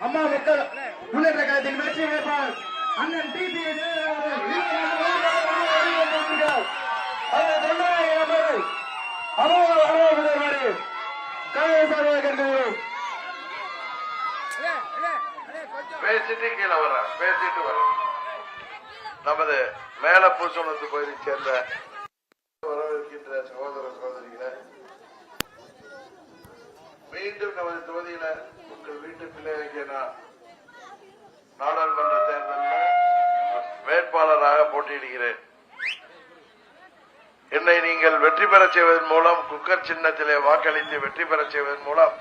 அம்மா மக்கள் முன்னேற்ற கழகத்தின் வெற்றி வேட்பாளர் அண்ணன் டிபி பேசிட்டு கீழே வர பேசிட்டு வர. நமது மேல பூசணத்து பகுதியை சேர்ந்த வரவிருக்கின்ற சகோதர சகோதரிகளை மீண்டும் நமது தொகுதியில உங்கள் வீட்டு பிள்ளைகளுக்கு நான் நாடாளுமன்ற தேர்தலில் வேட்பாளராக போட்டியிடுகிறேன். என்னை நீங்கள் வெற்றி பெறச் செய்வதன் மூலம் குக்கர் சின்னத்திலே வாக்களித்து வெற்றி பெறச் செய்வதன் மூலம்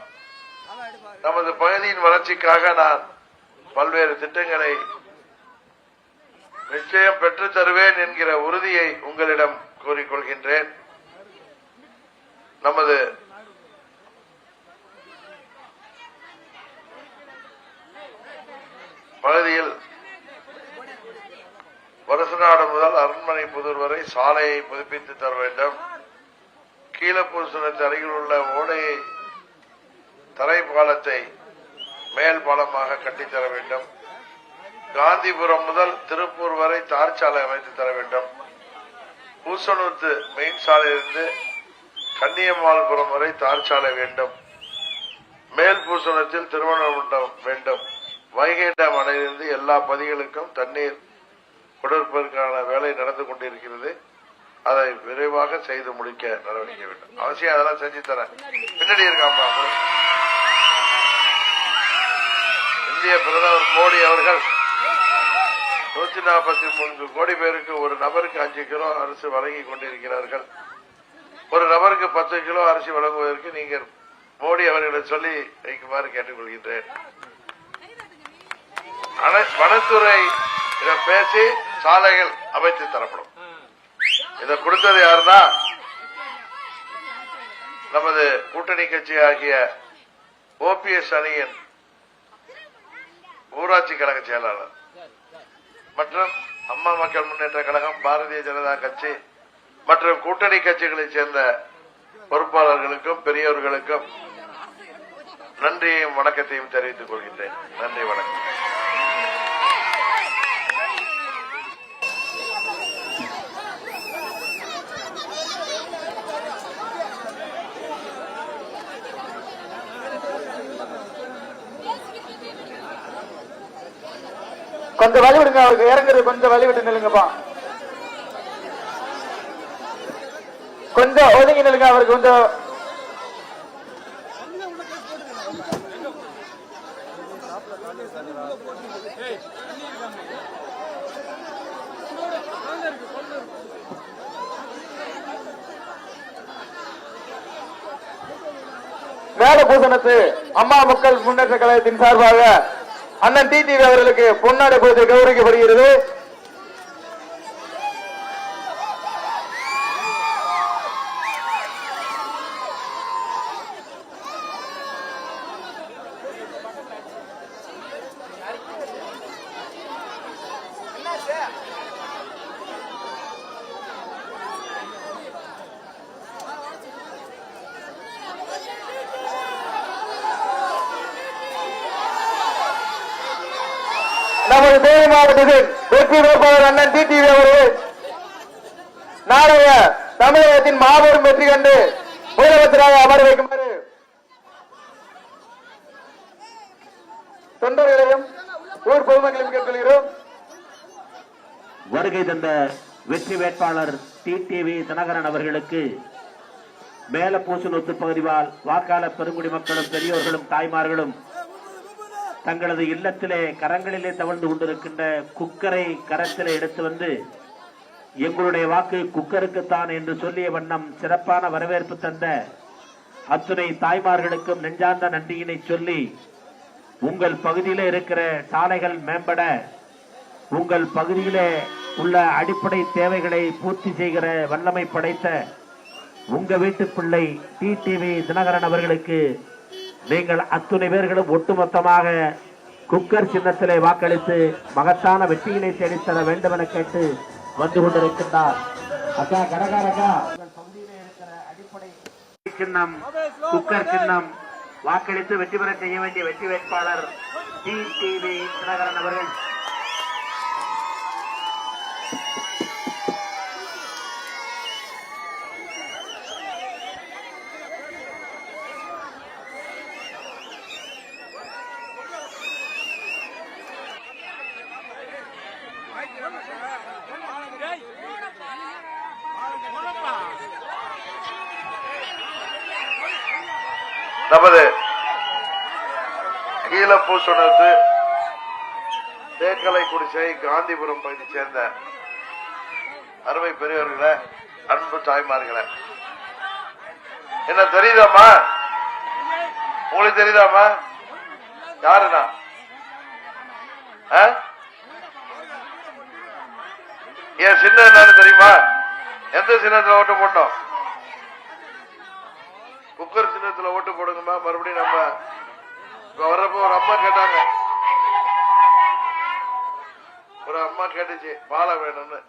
நமது பகுதியின் வளர்ச்சிக்காக நான் பல்வேறு திட்டங்களை நிச்சயம் பெற்றுத் தருவேன் என்கிற உறுதியை உங்களிடம் கூறிக்கொள்கின்றேன். நமது பகுதியில் வருசநாடு முதல் அரண்மனை புதூர் வரை சாலையை புதுப்பித்து தர வேண்டும். கீழப்பூசுரத்து அருகில் உள்ள ஓடையை தரை பாலத்தை மேல் பாலமாக கட்டித்தர வேண்டும். காந்திபுரம் முதல் திருப்பூர் வரை தார் சாலை அமைத்து தர வேண்டும். பூசனூத்து மெயின் சாலையிலிருந்து கன்னியம்மாள்புரம் வரை தார் சாலை வேண்டும். மேல் பூசணத்தில் திருமணம் வேண்டும். வைகை டேம் அணையிலிருந்து எல்லா பதிகளுக்கும் தண்ணீர் கொடுப்பதற்கான வேலை நடந்து கொண்டிருக்கிறது. அதை விரைவாக செய்து முடிக்க நடவடிக்கை வேண்டும். அவசியம் அதெல்லாம் செஞ்சு தரேன். பின்னாடி இருக்காமா இந்திய பிரதமர் மோடி அவர்கள் நூத்தி நாற்பத்தி மூன்று கோடி பேருக்கு ஒரு நபருக்கு அஞ்சு கிலோ அரிசி வழங்கி கொண்டிருக்கிறார்கள். ஒரு நபருக்கு பத்து கிலோ அரிசி வழங்குவதற்கு நீங்கள் மோடி அவர்களை சொல்லி வைக்குமாறு கேட்டுக்கொள்கின்றேன். வனத்துறை இதை பேசி சாலைகள் அமைத்து தரப்படும். இதை கொடுத்தது யாருன்னா நமது கூட்டணி கட்சி ஆகிய ஓபிஎஸ் அணியின் ஊராட்சி கழக செயலாளர். மற்றும் அம்மா மக்கள் முன்னேற்ற கழகம் பாரதிய ஜனதா கட்சி மற்றும் கூட்டணி கட்சிகளைச் சேர்ந்த பொறுப்பாளர்களுக்கும் பெரியவர்களுக்கும் நன்றியையும் வணக்கத்தையும் தெரிவித்துக் கொள்கின்றேன். நன்றி வணக்கம். கொஞ்சம் வழி விடுங்க அவருக்கு இறங்குறது கொஞ்சம் வழி விட்டு நில்லுங்கப்பா. கொஞ்சம் ஒதுங்கி நில்லுங்க அவருக்கு கொஞ்சம். மேல பூசணத்து அம்மா மக்கள் முன்னேற்ற கழகத்தின் சார்பாக அண்ணன் டிடிவி அவர்களுக்கு பொன்னாடை கொடுத்து கௌரவிக்கப்படுகிறது. நமது தேனி மாவட்டத்தில் வெற்றி வேட்பாளர் அண்ணன் டிடிவி அவர்கள் நாளைய தமிழகத்தின் மாபெரும் வெற்றி கண்டு முதலமைச்சராக அமர வைக்குமாறு தொண்டர்களையும் ஊர் பொதுமக்களையும் கேட்டுக்கொள்கிறோம். வருகை தந்த வெற்றி வேட்பாளர் டிடிவி தினகரன் அவர்களுக்கு மேலப்பூசனொத்து பகுதிவால் வாக்காளர் பெருங்குடி மக்களும் பெரியோர்களும் தாய்மார்களும் தங்களது இல்லத்திலே கரங்களிலே தவழ்ந்து கொண்டிருக்கின்ற குக்கரை கரத்திலே எடுத்து வந்து எங்களுடைய வாக்கு குக்கருக்குத்தான் என்று சொல்லிய வண்ணம் சிறப்பான வரவேற்பு தந்த அத்துணை தாய்மார்களுக்கும் நெஞ்சார்ந்த நன்றியினை சொல்லி உங்கள் பகுதியில் இருக்கிற சாலைகள் மேம்பட உங்கள் பகுதியில் உள்ள அடிப்படை தேவைகளை பூர்த்தி செய்கிற வல்லமை படைத்த உங்க வீட்டு பிள்ளை டிடிவி தினகரன் அவர்களுக்கு நீங்கள் அத்துணை பேர்களும் ஒட்டுமொத்தமாக குக்கர் சின்னத்திலே வாக்களித்து மகத்தான வெற்றியினை தேடித்தர வேண்டும் என கேட்டு வந்து கொண்டிருக்கின்றார். அக்கா கடகாரக்கா உங்கள் இருக்கிற அடிப்படை சின்னம் குக்கர் சின்னம் வாக்களித்து வெற்றி பெற செய்ய வேண்டிய வெற்றி வேட்பாளர் டி டிவி தினகரன் அவர்கள். நமது கீழப்பூசணத்து தேக்கலை குடிசை காந்திபுரம் பகுதி சேர்ந்த அருமை பெரியவர்களை அன்பு தாய்மார்களே. என்ன தெரியுதாம்மா? உங்களுக்கு தெரியுதாம்மா? யாருண்ணா ஆ? என் சின்ன என்னன்னு தெரியுமா? எந்த சின்னத்துல ஓட்டு போட்டோம்? குக்கர் சின்னத்துல ஓட்டு போடுங்கம்மா. மறுபடியும் நம்ம வர்றப்ப வர்றப்போ ஒரு அம்மா கேட்டாங்க. ஒரு அம்மா கேட்டுச்சு பாலம் வேணும்னு.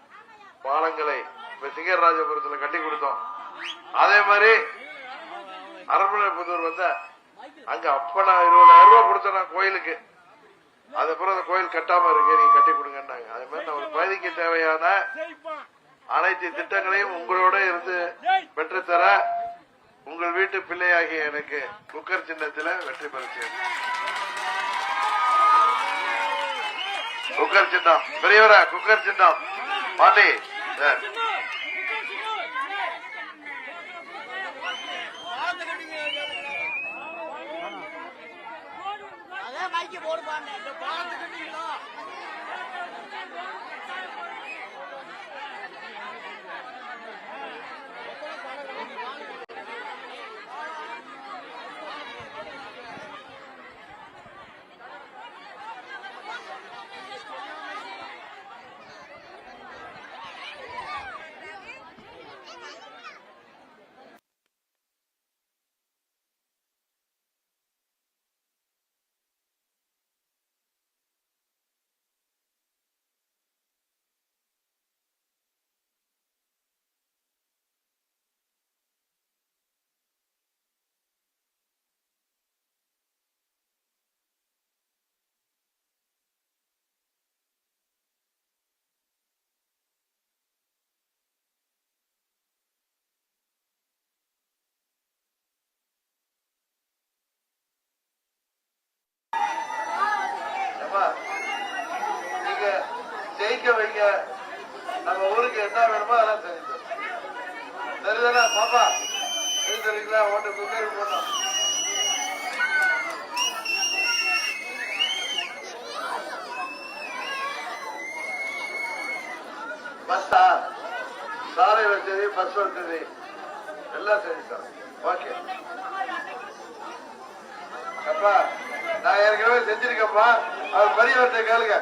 பாலங்களை இப்ப சிங்கராஜபுரத்துல கட்டி கொடுத்தோம். அதே மாதிரி அரண்மனை புதூர் வந்த அங்க அப்ப நான் இருபதாயிரம் ரூபாய் கொடுத்தேன் நான் கோயிலுக்கு அதுக்கப்புறம் அந்த கோயில் கட்டாம இருக்கு நீங்க கட்டி கொடுங்கன்னாங்க. அதே மாதிரி நம்ம பகுதிக்கு தேவையான அனைத்து திட்டங்களையும் உங்களோட இருந்து பெற்றுத்தர உங்கள் வீட்டு பிள்ளையாகிய எனக்கு குக்கர் சின்னத்தில் வெற்றி பெற குக்கர் சின்னம். பெரியவரா குக்கர் சின்னம். மாட்டி போடுவாங்க நம்ம ஊருக்கு என்ன வேணுமோ அதெல்லாம் சரி தரோம். பாப்பா? சரி சரிங்களா ஓட்டு குக்கரி போட்டோம் பஸ்ஸா சாலை வசதி பஸ் வசதி எல்லாம் செஞ்சு ஓகே. அப்பா நான் ஏற்கனவே செஞ்சிருக்கப்பா அவர் பெரியவர்கிட்ட கேளுங்க.